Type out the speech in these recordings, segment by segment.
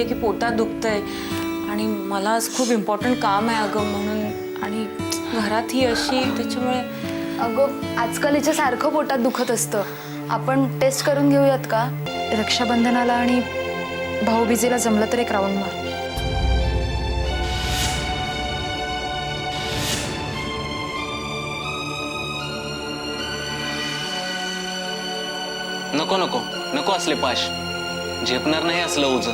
म्हणते की पोटात दुखतंय. आणि मला आज खूप इम्पॉर्टंट काम आहे अगं म्हणून. आणि घरात ही अशी त्याच्यामुळे अगं आजकाल हिच्या सारखं पोटात दुखत असतं. आपण टेस्ट करून घेऊयात का? रक्षाबंधनाला आणि भाऊबीजेला जमलं तर एक राऊंड मार. नको नको. नको असले पाश. झेपणार नाही असलं उज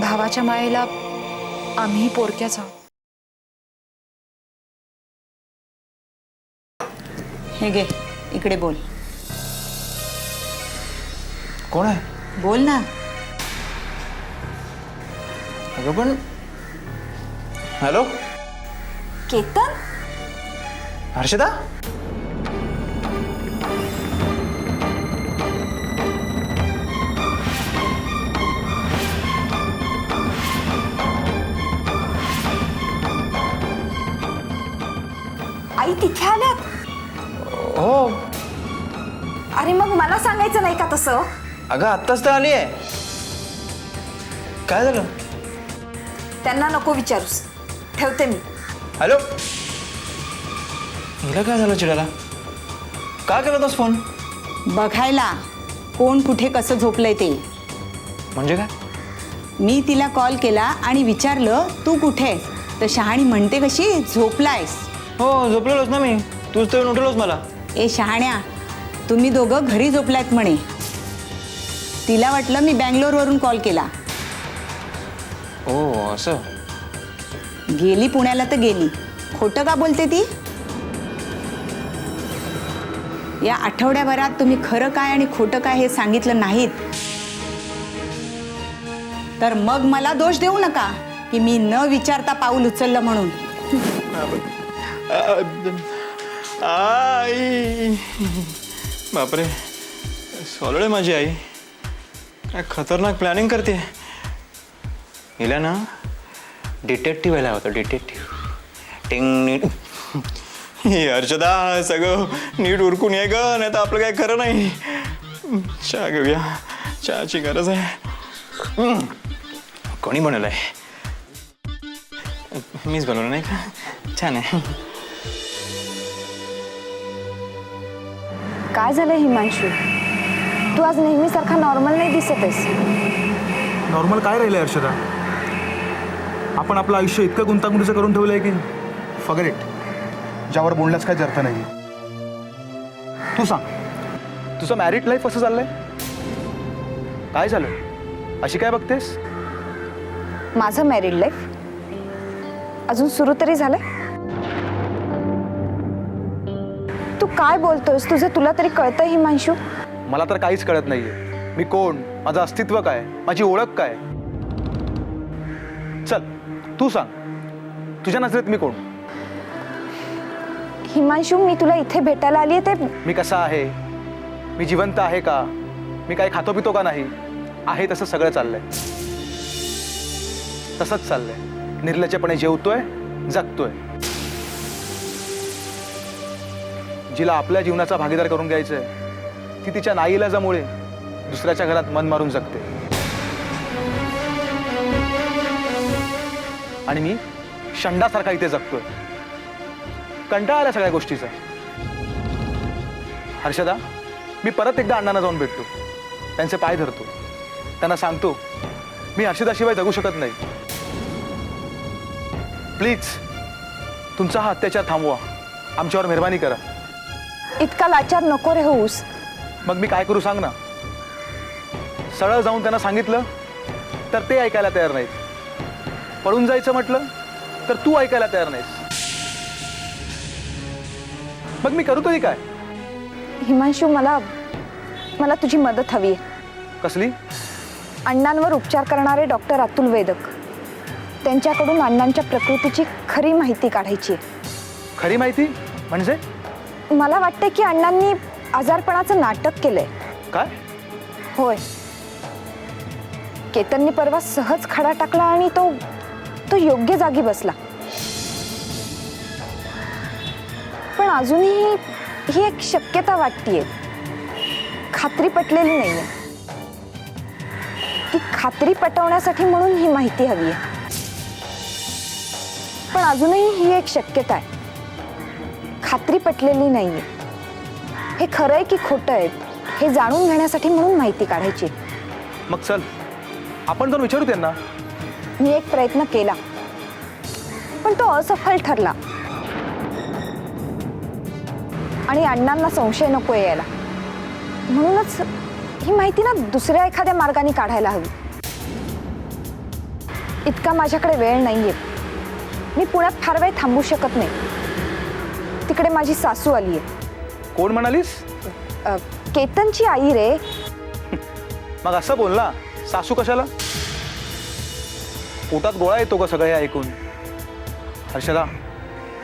भावाच्या मायेला आम्ही पोरक्याच आहोत. हे घे इकडे बोल. कोण आहे? बोल ना. अगं पण हॅलो? केतन? हर्षदा? आई तिथे आल्यात हो. अरे मग मला सांगायचं नाही का तसं? अगं आत्ताच तर आली आहे काय झालं? त्यांना नको विचारूस. ठेवते मी. हॅलो? हिला काय झालं चिडायला? का केला होतास फोन? बघायला कोण कुठे कसं झोपलंय ते. म्हणजे काय? मी तिला कॉल केला आणि विचारलं तू कुठे आहेस? तर शहाणी म्हणते कशी झोपलायस. हो झोपलेलोच ना मी. तूच तर उठवलोस मला. ए शहाण्या तुम्ही दोघं घरी झोपलायत म्हणे. तिला वाटलं मी बँगलोरवरून कॉल केला. हो असं? गेली पुण्याला तर गेली. खोटं का बोलते ती? या आठवड्याभरात तुम्ही खरं काय आणि खोटं काय हे सांगितलं नाहीत. तर मग मला दोष देऊ नका की मी न विचारता पाऊल उचललं म्हणून. आई. बापरे. सोलळे माझी आई. काय खतरनाक प्लॅनिंग करते. हिला ना डिटेक्टिव्ह व्हायला होतं डिटेक्टिव्ह टिंग नीट. अर्चदा सगळं नीट उरकून ये ग नाही तर आपलं काय खरं नाही. चहा घेऊया. चहाची गरज आहे. कोणी बनवलं आहे मीच बनवलं नाही का? छान आहे. काय झालं हिमांशू? तू आज नेहमीसारखा नॉर्मल नाही दिसत आहेस. नॉर्मल काय राहिलं हर्षदा? आपण आपलं आयुष्य इतकं गुंतागुंतीचं करून ठेवलं आहे की फगरेट ज्यावर बोलण्यास काही अर्थ नाही तू सांग तुझं मॅरिड लाईफ कसं चाललंय? काय झालं? अशी काय बघतेस? माझं मॅरिड लाईफ अजून सुरू तरी झालंय? काय बोलतोयस? तुझं तुला तरी कळतंय हिमांशू? मला तर काहीच कळत नाहीये. मी कोण? माझं अस्तित्व काय? माझी ओळख काय? चल तू सांग. तुझ्या नजरेत मी कोण? हिमांशू मी तुला इथे भेटायला आली ते मी कसा आहे? मी जिवंत आहे का? मी काय खातो पितो का नाही? आहे तसं सगळं चाललंय. तसंच चाललंय. निर्लज्जपणे जेवतोय जगतोय. जिला आपल्या जीवनाचा भागीदार करून घ्यायचं आहे ती तिच्या नाईलाजामुळे दुसऱ्याच्या घरात मन मारून जगते. आणि मी शंडासारखा इथे जगतोय. कंटाळा आला सगळ्या गोष्टीचा. हर्षदा मी परत एकदा अण्णांना जाऊन भेटतो. त्यांचे पाय धरतो. त्यांना सांगतो मी हर्षदाशिवाय जगू शकत नाही. प्लीज तुमचा हा अत्याचार थांबवा. आमच्यावर मेहरबानी करा. इतका लाचार नको रे होऊस. मग मी काय करू सांग ना? सरळ जाऊन त्यांना सांगितलं तर ते ऐकायला तयार नाहीत. पळून जायचं म्हटलं तर तू ऐकायला तयार नाहीस. मग मी करू तरी काय? हिमांशू मला मला तुझी मदत हवी आहे. कसली? अण्णांवर उपचार करणारे डॉक्टर अतुल वेदक. त्यांच्याकडून अण्णांच्या प्रकृतीची खरी माहिती काढायची आहे. खरी माहिती? म्हणजे? मला वाटतं की अण्णांनी आजारपणाचं नाटक केलंय. काय? होय. केतननी परवा सहज खडा टाकला आणि तो तो योग्य जागी बसला. पण अजूनही ही एक शक्यता वाटतीये. खात्री पटलेली नाहीये. ती खात्री पटवण्यासाठी म्हणून ही माहिती हवी आहे पण अजूनही ही एक शक्यता आहे. खात्री पटलेली नाहीये. हे खरं आहे की खोटं आहे हे जाणून घेण्यासाठी म्हणून माहिती काढायची. मग चल आपण जाऊन विचारू त्यांना. मी एक प्रयत्न केला. पण तो असफल ठरला. आणि अण्णांना संशय नको यायला. म्हणूनच ही माहिती ना दुसऱ्या एखाद्या मार्गाने काढायला हवी. इतका माझ्याकडे वेळ नाहीये. मी पुण्यात फार वेळ थांबू शकत नाही. तिकडे माझी सासू आली आहे. कोण म्हणालीस? केतनची आई रे. मग असं बोल ना सासू कशाला? पोटात गोळा येतो का सगळं हे ऐकून? हर्षदा.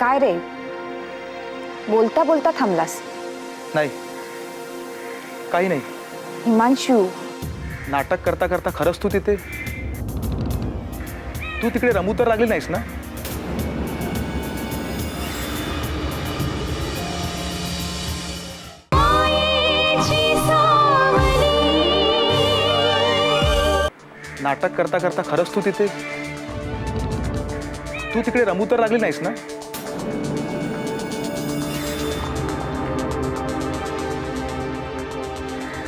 काय रे? बोलता बोलता थांबलास. नाही. काही नाही. हिमांशू. नाटक करता करता खरंच तू तिथे? तू तिकडे रमू तर लागली नाहीस ना? नाटक करता करता खरंच तू तिथे? तू तिकडे रमू तर लागली नाहीस ना?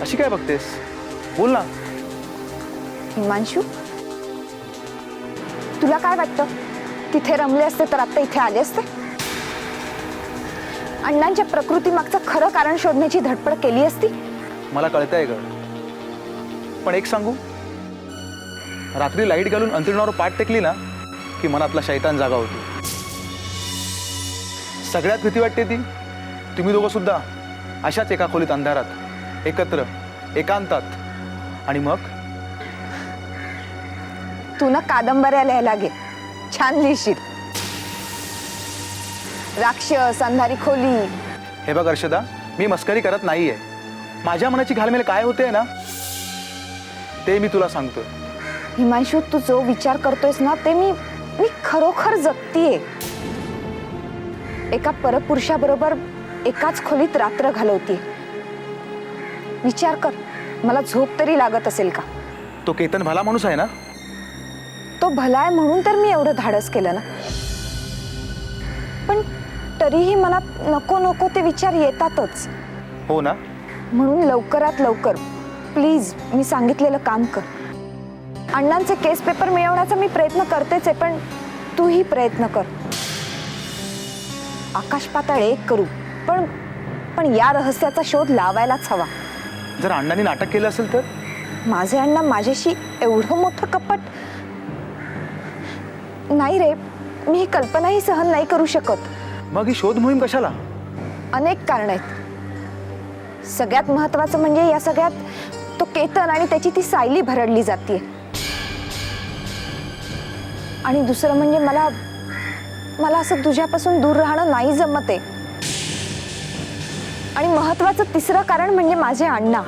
अशी काय बघतेस? बोल ना. हिमांशू तुला काय वाटतं? तिथे रमले असते तर आता इथे आले असते? अण्णांच्या प्रकृती मागचं खरं कारण शोधण्याची धडपड केली असती? मला कळतंय ग. पण एक सांगू? रात्री लाइट घालून अंतरुणावर पाठ टेकली ना की मनातला शैतान जागा होतो. सगळ्यात भीती वाटते ती तुम्ही दोघं सुद्धा अशाच एका खोलीत अंधारात एकत्र एकांतात. आणि मग? तू ना कादंबऱ्या लिहायला घे छान लिहिशील. राक्षस अंधारी खोली. हे बघ अर्षदा मी मस्करी करत नाहीये. माझ्या मनाची घालमेल काय होते ना ते मी तुला सांगतोय. हिमांशू तू जो विचार करतोयस ना ते मी मी खरोखर जगतीये. एका परपुरुषाबरोबर एकाच खोलीत रात्र घालवतीये. विचार कर मला झोप तरी लागत असेल का? तो केतन भला माणूस आहे ना? तो भला आहे म्हणून तर मी एवढं धाडस केलं ना. पण तरीही मला नको नको ते विचार येतातच. हो ना? म्हणून लवकरात लवकर प्लीज मी सांगितलेलं काम कर. अण्णांचे केस पेपर मिळवण्याचा मी प्रयत्न करतेच आहे पण तूही प्रयत्न कर. आकाश पाताळ एक करू पण पण या रहस्याचा शोध लावायलाच हवा. जर अण्णांनी नाटक केलं असेल तर? माझे अण्णा माझ्याशी एवढं मोठं कपट नाही रे मी ही कल्पनाही सहन नाही करू शकत. मग ही शोध मोहीम कशाला? अनेक कारण आहेत. सगळ्यात महत्वाचं म्हणजे या सगळ्यात तो केतन आणि त्याची ती सायली भरडली जाते आणि दुसरं म्हणजे मला मला असं तुझ्यापासून दूर राहणं नाही जमत आहे. आणि महत्वाचं तिसरं कारण म्हणजे माझे अण्णा.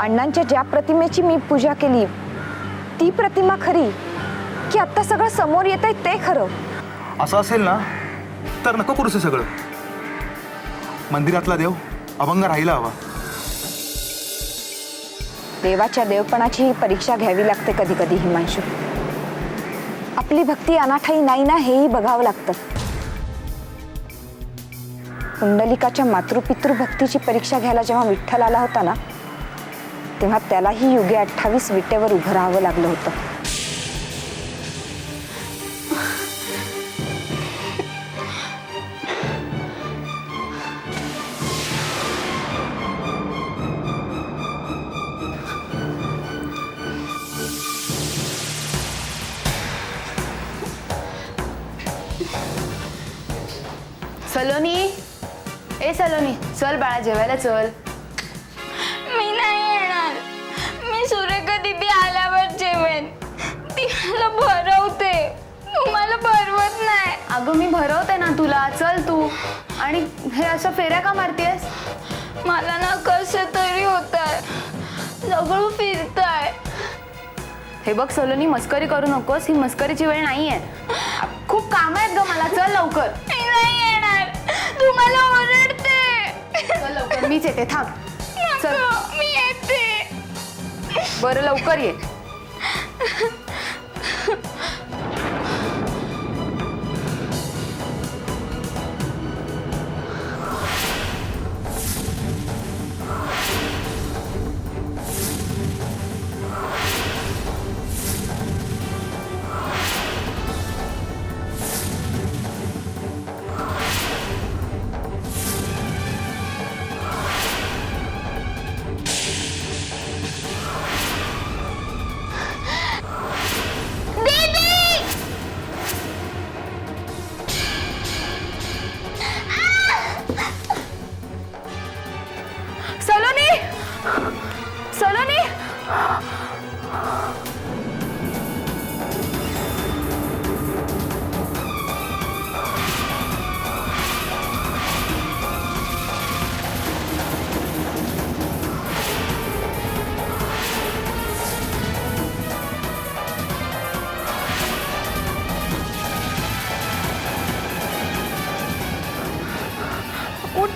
अण्णांच्या ज्या प्रतिमेची मी पूजा केली ती प्रतिमा खरी की आत्ता सगळं समोर येत आहे ते खरं. असं असेल ना तर नको करूस हे सगळं. मंदिरातला देव अभंग राहिला हवा. देवाच्या देवपणाची ही परीक्षा घ्यावी लागते कधी कधी हिमांशू. आपली भक्ती अनाठाई नाही ना हेही बघावं लागतं. कुंडलिकाच्या मातृपितृ भक्तीची परीक्षा घ्यायला जेव्हा विठ्ठल आला होता ना तेव्हा त्यालाही युगे अठ्ठावीस विटेवर उभं राहावं लागलं होतं. सलोनी. ए सलोनी चल बाळा जेवायला चल. मी नाही येणार. मी सुरेखा दिदी आल्यावर जेवेन. ती मला भरवते. तुम्हाला भरवत नाही. अगं मी भरवते ना तुला. चल तू. आणि हे असं फेऱ्या का मारतेस? मला ना कसं तरी होत सगळं फिरत आहे हे बघ सलोनी मस्करी करू नकोस. ही मस्करीची वेळ नाहीये. खूप काम आहेत ग मला. चल लवकर. तुम्हाला ओरडते लवकर मीच येते थांब चल नको, मी येते बरं लवकर ये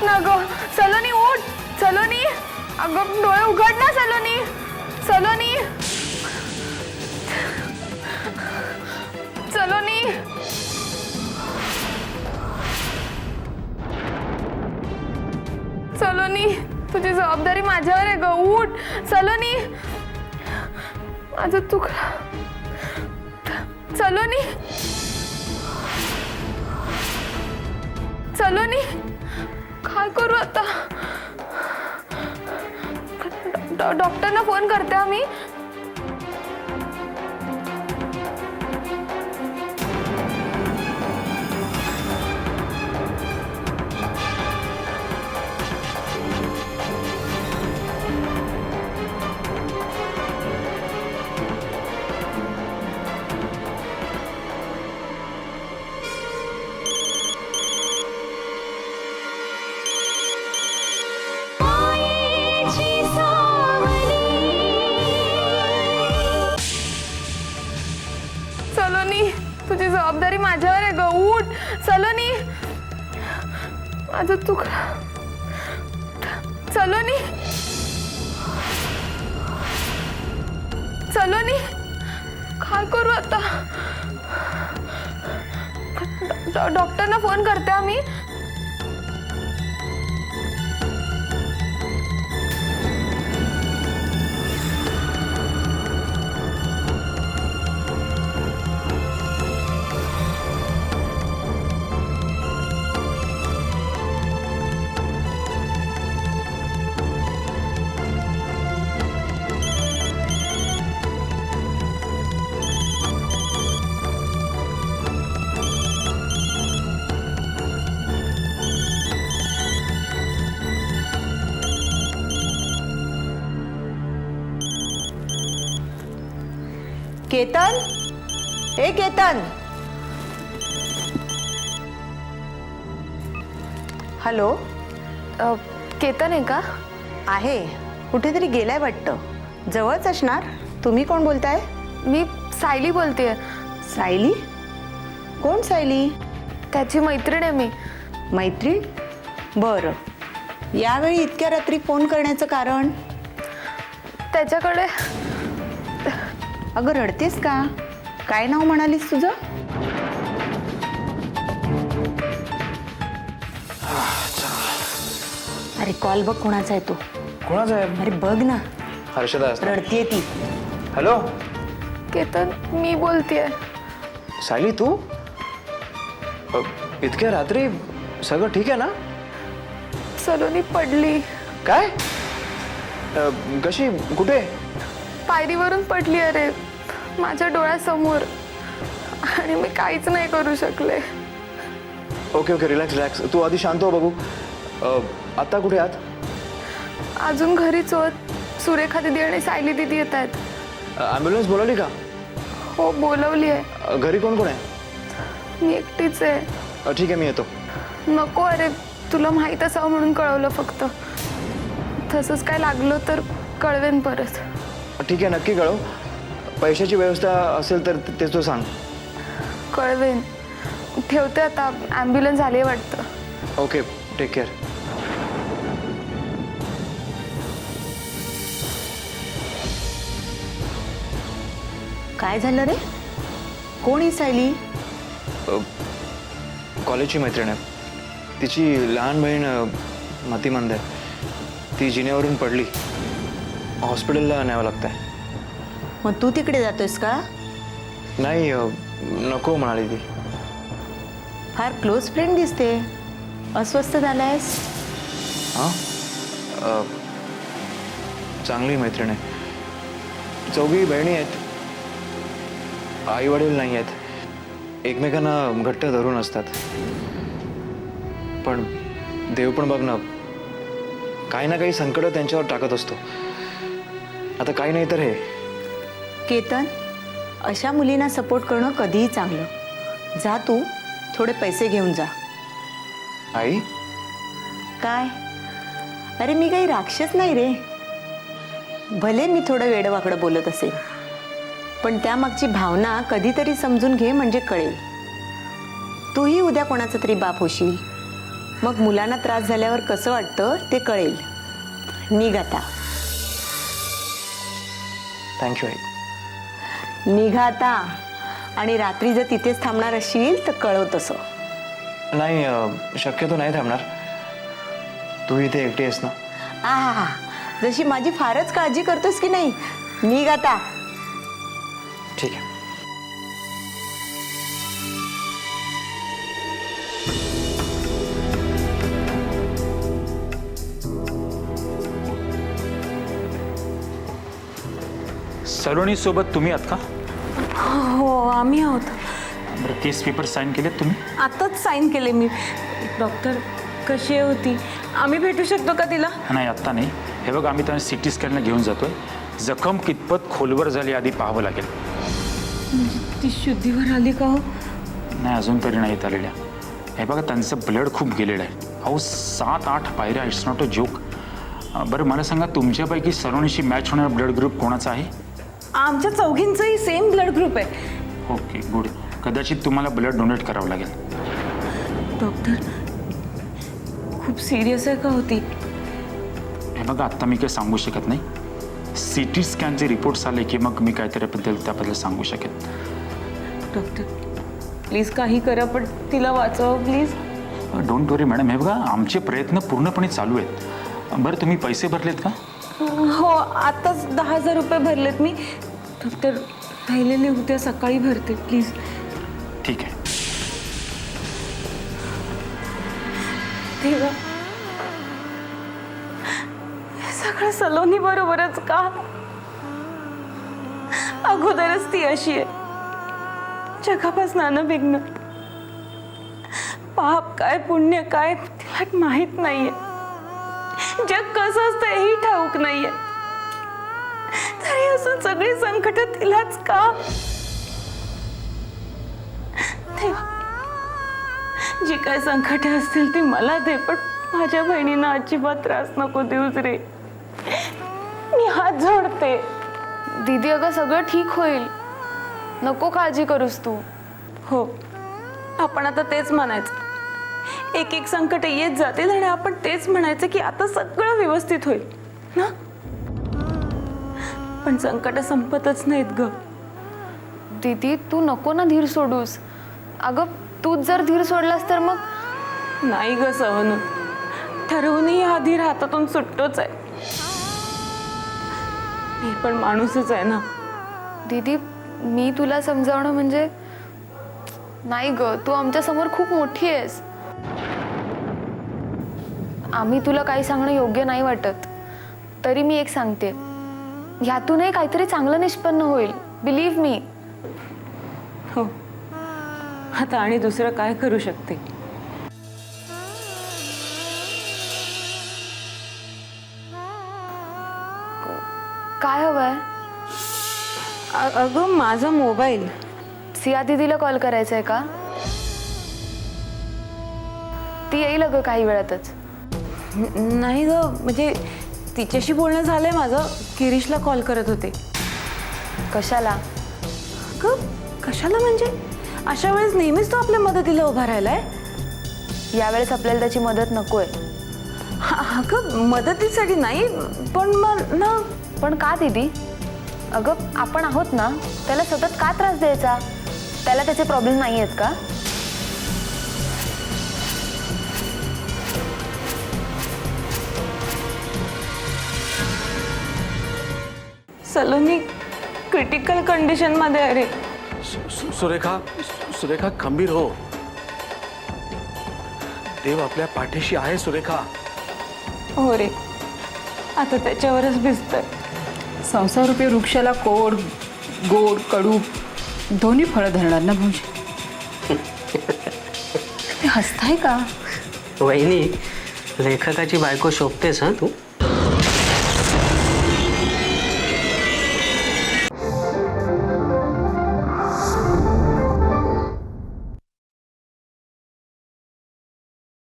ना ग. सलोनी उठ. सलोनी. अगं डोळे उघड ना सलोनी. सलोनी. सलोनी. सलोनी तुझी जबाबदारी माझ्यावर आहे ग. उठ. सलोनी. माझं चुकलं सलोनी. सलोनी. काय करू आता. डॉ- डॉक्टरना फोन करते आम्ही. डॉक्टरना फोन करते आम्ही. केतन? ए केतन. हॅलो? अ, केतन आहे का? आहे. कुठेतरी गेलाय वाटतं. जवळच असणार. तुम्ही कोण बोलताय? मी सायली बोलतेय. सायली? कोण सायली? त्याची मैत्रीण आहे मी. मैत्रीण? बरं. यावेळी इतक्या रात्री फोन करण्याचं कारण? त्याच्याकडे अगं रडतेस का? काय नाव म्हणालीस तुझं? अरे कॉल बघ कोणाचा आहे तो. कोणाचा आहे? अरे बघ ना. हर्षदा रडतीये ती. हॅलो? केतन मी बोलतेय. सायली तू? अ, इतक्या रात्री सगळं ठीक आहे ना? सलोनी पडली. काय? अ, कशी? कुठे? पायरीवरून पडली अरे. माझ्या डोळ्यासमोर. आणि मी काहीच नाही करू शकले. ओके ओके रिलॅक्स रिलॅक्स तू आधी शांत हो बघू अ, आता कुठे आहात? अजून घरीच होत सुरेखा दिदी आणि सायली दिदी येत आहेत. ॲम्ब्युलन्स बोलवली का? हो बोलवली आहे. अ, घरी कोण कोण आहे? मी एकटीच आहे. अ, ठीक आहे मी येतो. नको अरे तुला माहीत असावं म्हणून कळवलं फक्त. तसंच काय लागलं तर कळवेन परत. ठीक आहे नक्की कळव. पैशाची व्यवस्था असेल तर ते तू सांग. कळवेन. ठेवते आता. ॲम्ब्युलन्स आली आहे वाटतं. ओके टेक केअर काय झालं रे? कोण ही सायली? कॉलेजची मैत्रीण आहे. तिची लहान बहीण अ, मतिमंद आहे. ती जिन्यावरून पडली. हॉस्पिटलला न्यावं लागतं आहे मग तू तिकडे जातोयस का? नाही अ, नको म्हणाली ती. फार क्लोज फ्रेंड दिसते. अस्वस्थ झालायस? हां? चांगली मैत्रीण आहे. चौघी बहिणी आहेत. आई वडील नाही आहेत. एकमेकांना घट्ट धरून असतात. पण देव पण बघ ना काही ना काही संकट त्यांच्यावर टाकत असतो. आता काही नाही तर हे. केतन अशा मुलींना सपोर्ट करणं कधीही चांगलं. जा तू थोडे पैसे घेऊन जा. आई? काय? अरे मी काही राक्षस नाही रे. भले मी थोडं वेडवाकडं बोलत असेल पण त्यामागची भावना कधीतरी समजून घे म्हणजे कळेल. तूही उद्या कोणाचा तरी बाप होशील. मग मुलांना त्रास झाल्यावर कसं वाटतं ते कळेल. निघ आता. थँक्यू आई. निघा आता आणि रात्री जर तिथेच थांबणार असशील तर कळव तसं. नाही अ, शक्यतो नाही थांबणार. तू इथे एकटी आहेस ना? आहा जशी माझी फारच काळजी करतोस की नाही? निघ आता ठीक आहे. सलोनी सोबत तुम्ही आहात का? हो आम्ही आहोत. बरं केस पेपर साईन केलेत तुम्ही? आताच साईन केले मी. डॉक्टर कशी होती? आम्ही भेटू शकतो का तिला? नाही आत्ता नाही. हे बघ आम्ही त्यांना सी टी स्कॅनला घेऊन जातोय. जखम कितपत खोलवर झाली आधी पाहावं लागेल. ती शुद्धीवर आली का हो? नाही अजून तरी नाहीत आलेल्या. हे बघा त्यांचं ब्लड खूप गेलेलं आहे. अहो सात आठ पायऱ्या इट्स नॉट अ जोक बरं मला सांगा तुमच्यापैकी सलोनीशी मॅच होणारा ब्लड ग्रुप कोणाचा आहे? आमच्या चौघींचंही सेम ब्लड ग्रुप आहे. ओके गुड कदाचित तुम्हाला ब्लड डोनेट करावं लागेल. डॉक्टर खूप सिरियस आहे का होती? हे बघा आत्ता मी काही सांगू शकत नाही. सी टी स्कॅनचे रिपोर्ट्स आले की मग मी काहीतरी बद्दल त्याबद्दल सांगू शकेन. डॉक्टर प्लीज काही करा पण तिला वाचवा प्लीज डोंट वरी मॅडम हे बघा आमचे प्रयत्न पूर्णपणे चालू आहेत. बरं तुम्ही पैसे भरलेत का? हो आताच दहा हजार रुपये भरलेत मी. डॉक्टर राहिलेले उद्या सकाळी भरते प्लीज ठीक आहे. देवा. हे सगळं सलोनी बरोबरच का? अगोदरच ती अशी आहे. जगापासून अनभिघ्न पाप काय पुण्य काय तिला माहीत नाहीये. जग कसं असतं हेही ठाऊक नाहीये. तरी असून सगळी संकट तिलाच का? जी काय संकटे असतील ती मला दे पण माझ्या बहिणींना अजिबात त्रास नको देऊच रे. मी हात जोडते. दीदी अगं सगळं ठीक होईल. नको काळजी करूस तू. हो. आपण आता तेच म्हणायचं. एक एक संकट येत जातील आणि आपण तेच म्हणायचं की आता सगळं व्यवस्थित होईल. ना? पण संकट संपतच नाहीत ग. दीदी तू नको ना धीर सोडूस. अगं तूच जर धीर सोडलास तर मग? नाही ग सवनू. ठरवूनही हा धीर हातातून सुटतोच आहे. मी पण माणूसच आहे ना. दीदी मी तुला समजावणं म्हणजे नाही ग तू आमच्यासमोर खूप मोठी आहेस. आम्ही तुला काही सांगणं योग्य नाही वाटत. तरी मी एक सांगते. ह्यातूनही काहीतरी चांगलं निष्पन्न होईल. बिलीव्ह मी हो. आता आणि दुसरं काय करू शकते? काय हवंय? अगं माझा मोबाईल. सिया दीदीला कॉल करायचा आहे का? ती येईल अगं काही वेळातच. नाही ग म्हणजे तिच्याशी बोलणं झालंय माझं. गिरीशला कॉल करत होते. कशाला? ग कशाला म्हणजे? अशा वेळेस नेहमीच तो आपल्या मदतीला उभा राहिलाय. यावेळेस आपल्याला त्याची मदत नकोय. हा अगं मदतीसाठी नाही पण मग ना. पण का दीदी? अगं आपण आहोत ना त्याला सतत का त्रास द्यायचा? त्याला त्याचे प्रॉब्लेम नाही आहेत का? सलोनी क्रिटिकल कंडिशनमध्ये आहे रे. सु- सु- सुरेखा सु- सुरेखा खंबीर हो. देव आपल्या पाठीशी आहे सुरेखा. हो रे. आता त्याच्यावरच भिजतंय. संसारूपी वृक्षाला कोड गोड कडू दोन्ही फळं धरणार ना भाऊजी ते हसताय का? वहिनी लेखकाची बायको शोभतेस हा तू?